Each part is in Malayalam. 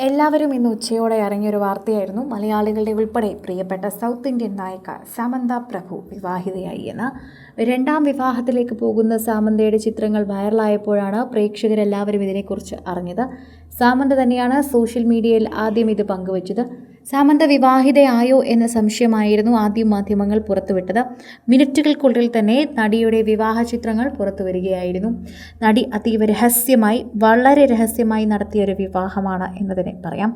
എല്ലാവരും ഇന്ന് ഉച്ചയോടെ ഇറങ്ങിയൊരു വാർത്തയായിരുന്നു. മലയാളികളുടെ ഉൾപ്പെടെ പ്രിയപ്പെട്ട സൗത്ത് ഇന്ത്യൻ നായിക സമന്ത പ്രഭു വിവാഹിതയായി എന്ന്. രണ്ടാം വിവാഹത്തിലേക്ക് പോകുന്ന സാമന്തയുടെ ചിത്രങ്ങൾ വൈറലായപ്പോഴാണ് പ്രേക്ഷകരെല്ലാവരും ഇതിനെക്കുറിച്ച് അറിഞ്ഞത്. സാമന്ത തന്നെയാണ് സോഷ്യൽ മീഡിയയിൽ ആദ്യം ഇത് പങ്കുവച്ചത്. സാമന്ത വിവാഹിതയായോ എന്ന സംശയമായിരുന്നു ആദ്യം മാധ്യമങ്ങൾ പുറത്തുവിട്ടത്. മിനിറ്റുകൾക്കുള്ളിൽ തന്നെ നടിയുടെ വിവാഹ ചിത്രങ്ങൾ പുറത്തു വരികയായിരുന്നു നടി അതീവ രഹസ്യമായി വളരെ രഹസ്യമായി നടത്തിയ ഒരു വിവാഹമാണ് എന്നതിനെ പറയാം.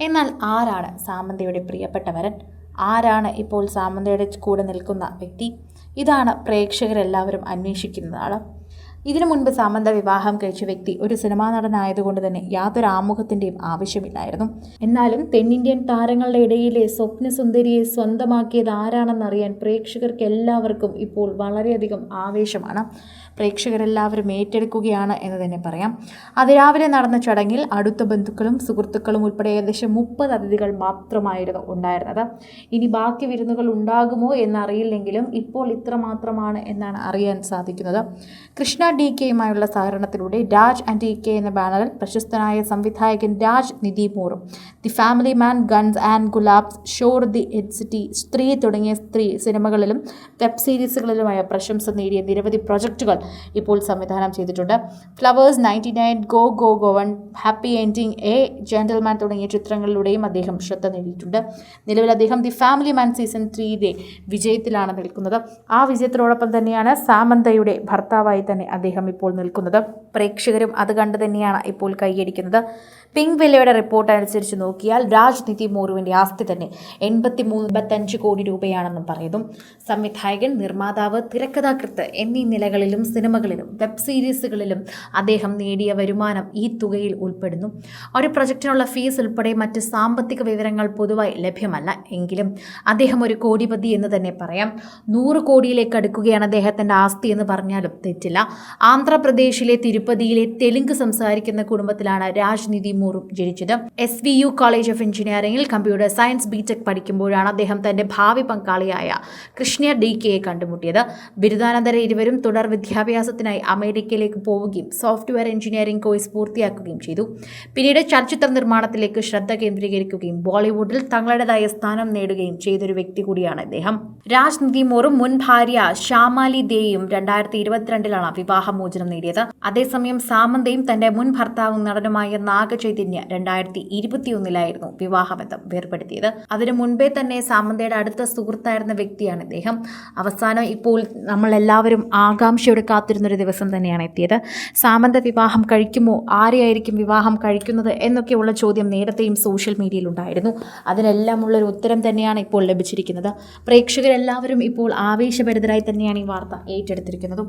എന്നാൽ ആരാണ് സാമന്തയുടെ പ്രിയപ്പെട്ട വരൻ? ആരാണ് ഇപ്പോൾ സാമന്തയുടെ കൂടെ നിൽക്കുന്ന വ്യക്തി? ഇതാണ് പ്രേക്ഷകരെല്ലാവരും അന്വേഷിക്കുന്നതാണ് ഇതിനു മുൻപ് സാമന്ത വിവാഹം കഴിച്ച വ്യക്തി ഒരു സിനിമാ നടനായതുകൊണ്ട് തന്നെ യാതൊരു ആമുഖത്തിന്റെയും ആവശ്യമില്ലായിരുന്നു. എന്നാലും തെന്നിന്ത്യൻ താരങ്ങളുടെ ഇടയിലെ സ്വപ്നസുന്ദരിയെ സ്വന്തമാക്കിയത് ആരാണെന്നറിയാൻ പ്രേക്ഷകർക്ക് എല്ലാവർക്കും ഇപ്പോൾ വളരെയധികം ആവേശമാണ്. പ്രേക്ഷകരെല്ലാവരും ഏറ്റെടുക്കുകയാണ് എന്ന് തന്നെ പറയാം. അതിരാവിലെ നടന്ന ചടങ്ങിൽ അടുത്ത ബന്ധുക്കളും സുഹൃത്തുക്കളും ഉൾപ്പെടെ ഏകദേശം മുപ്പത് അതിഥികൾ മാത്രമായിരുന്നു ഉണ്ടായിരുന്നത്. ഇനി ബാക്കി വിരുന്നുകൾ ഉണ്ടാകുമോ എന്നറിയില്ലെങ്കിലും ഇപ്പോൾ ഇത്ര മാത്രമാണ് എന്നാണ് അറിയാൻ സാധിക്കുന്നത്. കൃഷ്ണ ഡി കെയുമായുള്ള സഹകരണത്തിലൂടെ രാജ് ആൻഡ് ഡി കെ എന്ന ബാനറിൽ പ്രശസ്തനായ സംവിധായകൻ രാജ് നിധി മൂറും. The family man guns and Gulaabs Shor the city Stree തുടങ്ങിയ സ്ത്രീ സിനിമകളിലും വെബ് സീരീസുകളിലുമായ പ്രശംസ നേടിയ നിരവധി പ്രൊജക്റ്റുകൾ ഇപ്പോൾ സംവിധാനം ചെയ്തിട്ടുണ്ട്. Flowers ninety nine go go goa gone happy ending a gentleman തുടങ്ങിയ ചിത്രങ്ങളിലൂടെയും അദ്ദേഹം ശ്രദ്ധ നേടിയിട്ടുണ്ട്. നിലവിൽ അദ്ദേഹം ദി ഫാമിലി മാൻ സീസൺ ത്രീയിലെ വിജയത്തിലാണ് നിൽക്കുന്നത്. ആ വിജയത്തിനോടൊപ്പം തന്നെയാണ് സാമന്തയുടെ ഭർത്താവായി തന്നെ അദ്ദേഹം ഇപ്പോൾ നിൽക്കുന്നത്. പ്രേക്ഷകരും അത് കണ്ട് തന്നെയാണ് ഇപ്പോൾ കൈയടിക്കുന്നത്. പിങ്ക് വെല്ലയുടെ റിപ്പോർട്ട് അനുസരിച്ച് നോക്കിയാൽ രാജ്നിധി മോറുവിന്റെ ആസ്തി തന്നെ എൺപത്തി മൂന്നമ്പത്തഞ്ച് കോടി രൂപയാണെന്നും പറയുന്നു. സംവിധായകൻ നിർമ്മാതാവ് തിരക്കഥാകൃത്ത് എന്നീ നിലകളിലും സിനിമകളിലും വെബ് സീരീസുകളിലും അദ്ദേഹം നേടിയ വരുമാനം ഈ തുകയിൽ ഉൾപ്പെടുന്നു. ഒരു പ്രൊജക്റ്റിനുള്ള ഫീസ് ഉൾപ്പെടെ മറ്റ് സാമ്പത്തിക വിവരങ്ങൾ പൊതുവായി ലഭ്യമല്ല. എങ്കിലും അദ്ദേഹം ഒരു കോടിപതി എന്ന് തന്നെ പറയാം. നൂറ് കോടിയിലേക്ക് അടുക്കുകയാണ് അദ്ദേഹത്തിന്റെ ആസ്തി എന്ന് പറഞ്ഞാലും തെറ്റില്ല. ആന്ധ്രാപ്രദേശിലെ തിരുപ്പതിയിലെ തെലുങ്ക് സംസാരിക്കുന്ന കുടുംബത്തിലാണ് രാജ്നിധി മൂറും ജനിച്ചത്. S V U college of എഞ്ചിനീയറിംഗിൽ കമ്പ്യൂട്ടർ സയൻസ് ബിടെക് പഠിക്കുമ്പോഴാണ് അദ്ദേഹം തന്റെ ഭാവി പങ്കാളിയായ കൃഷ്ണ ഡി കെയെ കണ്ടുമുട്ടിയത്. ബിരുദാനന്തര ഇരുവരും തുടർ വിദ്യാഭ്യാസത്തിനായി അമേരിക്കയിലേക്ക് പോവുകയും സോഫ്റ്റ്വെയർ എഞ്ചിനീയറിംഗ് കോഴ്സ് പൂർത്തിയാക്കുകയും ചെയ്തു. പിന്നീട് ചലച്ചിത്ര നിർമ്മാണത്തിലേക്ക് ശ്രദ്ധ കേന്ദ്രീകരിക്കുകയും ബോളിവുഡിൽ തങ്ങളുടേതായ സ്ഥാനം നേടുകയും ചെയ്തൊരു വ്യക്തി കൂടിയാണ് അദ്ദേഹം രാജ്നിധി മോറും മുൻ ഭാര്യ ശ്യാമാലി ദേയും രണ്ടായിരത്തി ഇരുപത്തിരണ്ടിലാണ് വിവാഹമോചനം നേടിയത്. അതേസമയം സാമന്തയും തന്റെ മുൻ ഭർത്താവും നടനുമായ നാഗചൈതന്യ രണ്ടായിരത്തി ഇരുപത്തിയൊന്നിലായിരുന്നു വിവാഹബന്ധം വേർപെടുത്തിയത്. അതിനു മുൻപേ തന്നെ സാമന്തയുടെ അടുത്ത സുഹൃത്തായിരുന്ന വ്യക്തിയാണ് ഇദ്ദേഹം. അവസാനം ഇപ്പോൾ നമ്മളെല്ലാവരും ആകാംക്ഷയോടെ കാത്തിരുന്നൊരു ദിവസം തന്നെയാണ് എത്തിയത്. സാമന്ത വിവാഹം കഴിക്കുമോ? ആരെയായിരിക്കും വിവാഹം കഴിക്കുന്നത്? എന്നൊക്കെയുള്ള ചോദ്യം നേരത്തെയും സോഷ്യൽ മീഡിയയിൽ ഉണ്ടായിരുന്നു അതിനെല്ലാമുള്ളൊരു ഉത്തരം തന്നെയാണ് ഇപ്പോൾ ലഭിച്ചിരിക്കുന്നത്. പ്രേക്ഷകരെല്ലാവരും ഇപ്പോൾ ആവേശഭരിതരായി തന്നെയാണ് ഈ വാർത്ത ഏറ്റെടുത്തിരിക്കുന്നതും.